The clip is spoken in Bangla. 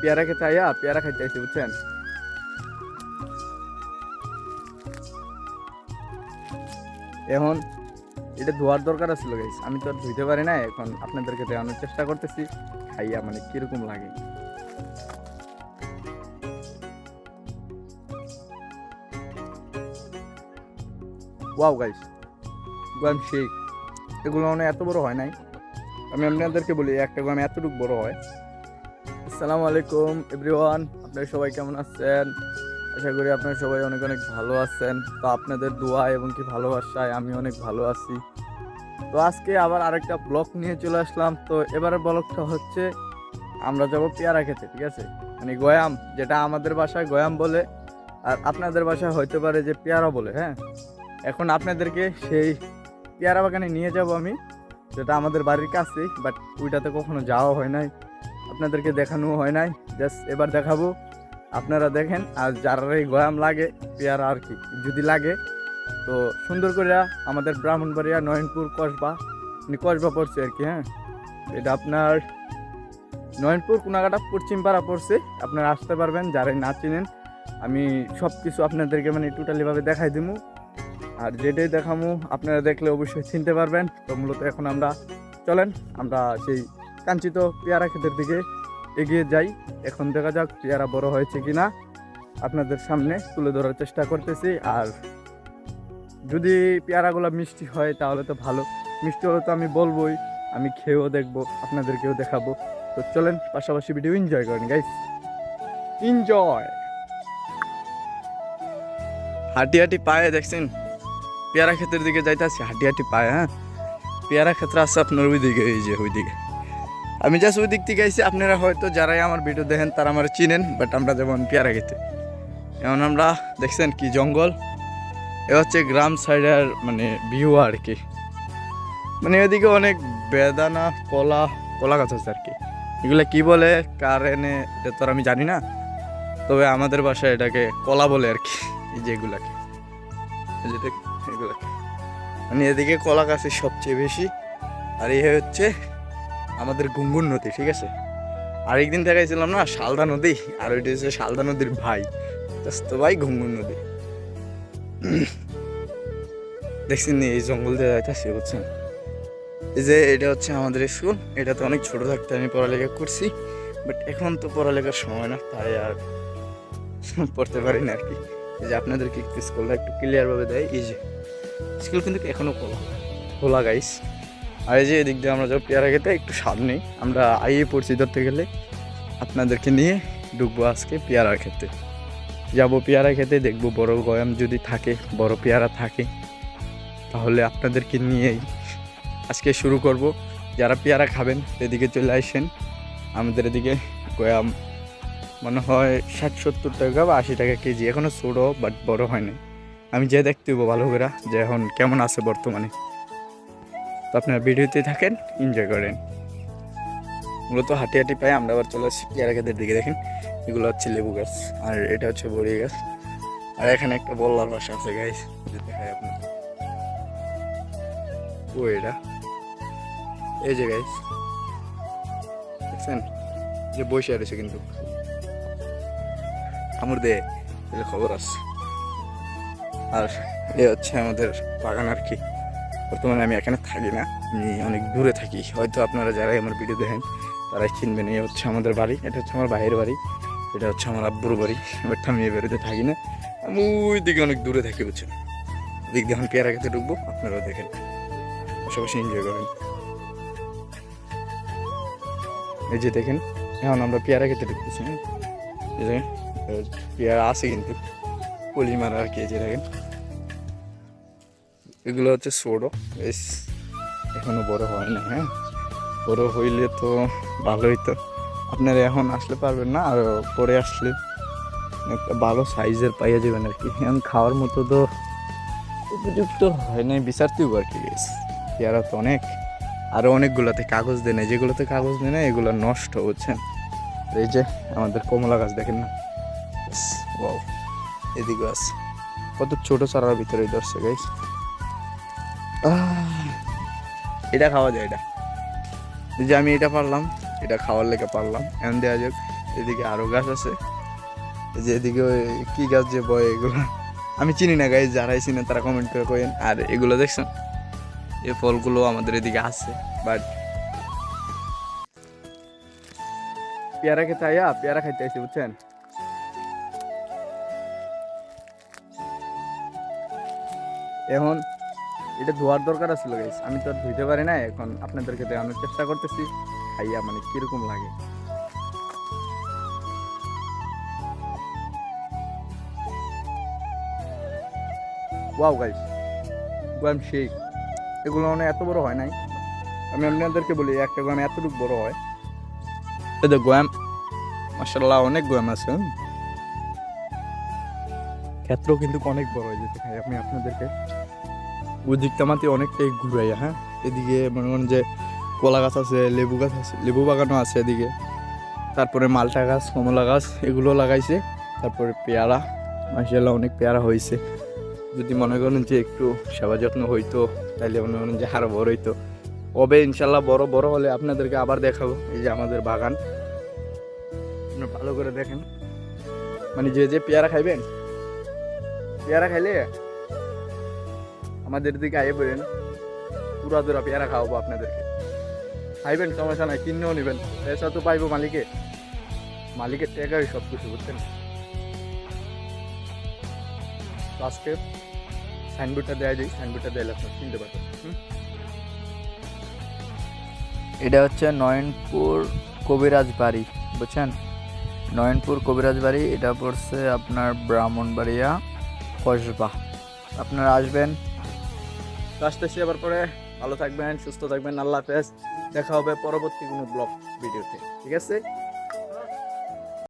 পেয়ারা খেতে আইয়া পেয়ারা খাইতে আইছি বুঝছেন এখন এটা ধোয়ার দরকার আছিল গাইস আমি তো আর ধুইতে পারি না, এখন আপনাদেরকে দেখানোর চেষ্টা করতেছি, খাইয়া মানে কীরকম লাগে। ওয়াও গাইস গোয়াম শেক এগুলো মানে এত বড় হয় নাই। আমি আপনাদেরকে বলি, একটা গোয়াম এতটুকু বড় হয় আসসালামু আলাইকুম, এভরিওয়ান। আপনারা সবাই কেমন আছেন? আশা করি আপনারা সবাই অনেক অনেক ভালো আছেন। তো আপনাদের দোয়া এবং কি ভালোবাসায় আমি অনেক ভালো আছি। তো আজকে আবার আরেকটা ব্লগ নিয়ে চলে আসলাম। তো এবারের ব্লগটা হচ্ছে, আমরা যাব পেয়ারা খেতে, ঠিক আছে? মানে গয়াম, যেটা আমাদের বাসায় গয়াম বলে, আর আপনাদের বাসায় হইতে পারে যে পেয়ারা বলে হ্যাঁ? এখন আপনাদেরকে সেই পেয়ারা বাগানে নিয়ে যাব আমি, যেটা আমাদের বাড়ির কাছেই বাট ওইটাতে কখনো যাওয়া হয় নাই। আপনাদেরকে দেখানো হয় নাই। জাস্ট এবার দেখাবো। আপনারা দেখেন, আর যারা এই গয়াম লাগে, পেয়ারা আর কি, যদি লাগে। তো সুন্দর করে আমাদের ব্রাহ্মণবাড়িয়া, নয়নপুর, কসবা মানে কসবা পড়ছে আর কি হ্যাঁ? এটা আপনার নয়নপুর, কুনাঘাটা, পশ্চিমপাড়া পড়ছে। আপনারা আসতে পারবেন, যারাই না চিনেন। আমি সব কিছু আপনাদেরকে মানে টোটালিভাবে দেখাই দিমু। আর যেটাই দেখামু, আপনারা দেখলে অবশ্যই চিনতে পারবেন। তো মূলত এখন আমরা, চলেন, আমরা সেই কাঞ্চিত পেয়ারা ক্ষেতের দিকে এগিয়ে যাই। এখন দেখা যাক পেয়ারা বড় হয়েছে কিনা। আপনাদের সামনে তুলে ধরার চেষ্টা করতেছি। আর যদি পেয়ারাগুলো মিষ্টি হয়, তাহলে তো ভালো। মিষ্টি হলে তো আমি বলবোই, আমি খেয়েও দেখব, আপনাদেরকেও দেখাবো। তো চলেন, পাশাপাশি ভিডিও এনজয় করেন গাইস এনজয় হাঁটি হাঁটি পায়ে, দেখছেন? পেয়ারা ক্ষেতের দিকে যাইতেছি হাঁটি হাঁটি পায়ে হ্যাঁ? পেয়ারা ক্ষেত্রে আছে আপনার ওই দিকে এই যে ওই দিকে আমি জাস্ট ওই দিক থেকে আইছি, আপনারা হয়তো যারাই আমার ভিডিও দেখেন, তারা আমার চিনেন বাট আমরা যেমন পেয়ারা খেতে। এমন আমরা দেখছেন কি জঙ্গল? এ হচ্ছে গ্রাম সাইডের মানে ভিউ আর কি। মানে এদিকে অনেক বেদানা, কলা কলা গাছ আছে আর কি। এগুলো কি বলে? কার এনে, এটা তো আমি জানি না। তবে আমাদের বাসায় এটাকে কলা বলে আর কি, এই যে এগুলাকে। এগুলাকে। মানে এদিকে কলা গাছের সবচেয়ে বেশি, আর এই হচ্ছে আমাদের গুঙ্গুর নদী, ঠিক আছে? আরেকদিন দেখাইছিলাম না, শালদা নদী, আর ওইটা হচ্ছে শালদা নদীর ভাই। তো ভাই ঘুঙ্গুর নদী। দেখছেন এই জঙ্গল দিয়ে যাইতেছি, বুঝছেন? এই যে এটা হচ্ছে আমাদের স্কুল এটা তো অনেক ছোট থাকতে আমি পড়ালেখা করছি বাট এখন তো পড়ালেখার সময় না, তাই আর পড়তে পারি না আর কি। এই যে আপনাদেরকে স্কুলটা একটু ক্লিয়ারভাবে দেয়, এই যে। স্কুল কিন্তু এখনও খোলা। খোলা গাইস আর এই যে এদিক দিয়ে আমরা যাব পেয়ারা খেতে, একটু স্বাদ নেই। আমরা আইয়ে পড়ছি ধরতে গেলে। আপনাদেরকে নিয়ে ঢুকবো আজকে পেয়ারা খেতে। যাব পেয়ারা খেতে, দেখব বড় গয়াম যদি থাকে, বড় পেয়ারা থাকে। তাহলে আপনাদেরকে নিয়েই আজকে শুরু করব। যারা পেয়ারা খাবেন, এদিকে চলে আসেন। আমাদের এদিকে গয়াম মনে হয় ষাট সত্তর টাকা বা আশি টাকা কেজি। এখনও ছোটো বাট বড় হয়নি আমি যে দেখতে হব ভালো করে, যে এখন কেমন আছে বর্তমানে। তো আপনারা ভিডিওতে থাকেন এনজয় করেন। মূলত হাঁটি হাঁটি পাই আমরা আবার চলে আসছি, পেয়ারা গাছের দিকে দেখেন, এগুলো হচ্ছে লেবু গাছ, আর এটা হচ্ছে বড়ি গাছ। আর এখানে একটা বল্লার বাসা আছে গাইস দেখাই আপনার ও, এটা। এই যে গাইস দেখছেন? যে বসে রয়েছে কিন্তু। আমার দে খবর আছে। আর এ হচ্ছে আমাদের বাগান আর কি। বর্তমানে আমি এখানে থাকি না। আমি অনেক দূরে থাকি। হয়তো আপনারা যারাই আমার ভিডিও দেখেন, তারাই চিনবেন এই হচ্ছে আমাদের বাড়ি। এটা হচ্ছে আমার ভাইয়ের বাড়ি। এটা হচ্ছে আমার আব্বুর বাড়ি। বাট আমি এই বাড়িতে থাকি না। আমি ওই দিকে অনেক দূরে থাকি, বুঝছেন? দিক দিয়ে এখন পেয়ারা খেতে ঢুকবো, আপনারাও দেখেন। পাশাপাশি এনজয় করেন। এই যে দেখেন, এখন আমরা পেয়ারা খেতে ঢুকতেছি হ্যাঁ? পেয়ারা আছে কিন্তু। পলি মারা আর কি যে দেখেন। এগুলো হচ্ছে সোডো বেশ এখনও বড় হয় না হ্যাঁ? বড় হইলে তো ভালোই তো। আপনারা এখন আসলে পারবেন না, আর পরে আসলে একটা ভালো সাইজের পাইয়ে যাবেন আর কি। এখন খাওয়ার মতো তো উপযুক্ত হয় নাই, বিচারতেও আর কি গেছ পেয়ারা তো অনেক। আরও অনেকগুলোতে কাগজ দেয় না যেগুলোতে কাগজ দেয় না এগুলো নষ্ট আর এই যে আমাদের কমলা গাছ, দেখেন না? এদিকে আছে। কত ছোট চারার ভিতরে ধরছে গাইস এটা খাওয়া যায়, এটা। যে আমি এটা পারলাম, এটা খাওয়ার লেগে পারলাম। এমন দেওয়া যাক, এদিকে আরও গাছ আছে। যে এদিকে কি গাছ যে বয় এগুলো? আমি চিনি না গাছ যারাই চিনেন তারা কমেন্ট করে কইেন আর এগুলো দেখছেন? এই ফলগুলো আমাদের এদিকে আছে বাট পেয়ারা খেতে আইয়া পেয়ারা খাইতে আইছি, বুঝছেন? এখন এটা ধোয়ার দরকার আছিল গাইস আমি তো আর ধুইতে পারি না এখন আপনাদেরকে দেখানোর চেষ্টা করতেছি। খাইয়া মানে কীরকম লাগে। ওয়াও গাইস গোয়াম শেক এগুলো মানে এত বড় হয় নাই। আমি আপনাদেরকে বলি, একটা গোয়াম এতটুকু বড় হয়। এই গোয়াম মাসাল্লাহ অনেক গোয়াম আছে। ক্ষেত্র কিন্তু অনেক বড় হয়ে যেতে খাই আমি আপনাদেরকে ওই দিকটা মাতে অনেকটাই ঘুরাইয়া হ্যাঁ? এদিকে মনে করেন যে কলা গাছ আছে, লেবু গাছ আছে, লেবু বাগানও আছে এদিকে। তারপরে মালটা গাছ, কমলা গাছ, এগুলো লাগাইছে। তারপরে পেয়ারা মাসাল্লাহ অনেক পেয়ারা হয়েছে যদি মনে করেন যে একটু সেবা যত্ন হইতো, তাইলে মনে করেন যে আরও বড় হইতো। কবে ইনশাল্লাহ বড় বড় হলে আপনাদেরকে আবার দেখাবো, এই যে আমাদের বাগান। আপনারা ভালো করে দেখেন। মানে যে যে পেয়ারা খাইবেন? পেয়ারা খাইলে আমাদের দিকে আইয়ে পড়েন পুরা দুরা পেয়ারা খাওয়াবো আপনাদেরকে। খাইবেন, সমস্যা নাই, কিনেও নেবেন। পয়সা তো পাইবো মালিকে। মালিকের টাকাই সব কিছু বুঝছেন? আজকে সাইনবোর্ডটা দেওয়া যায় সাইনবোর্ডটা দেওয়া আপনার চিনতে পারবেন? এটা হচ্ছে নয়নপুর কবিরাজ বাড়ি, বুঝছেন? নয়নপুর কবিরাজ বাড়ি, এটা পড়ছে আপনার ব্রাহ্মণবাড়িয়া কসবা। আপনারা আসবেন তো আসতেছি আবার পরে। ভালো থাকবেন, সুস্থ থাকবেন, আল্লাহ হাফেজ। দেখা হবে পরবর্তী কোনো ব্লগ ভিডিওতে, ঠিক আছে?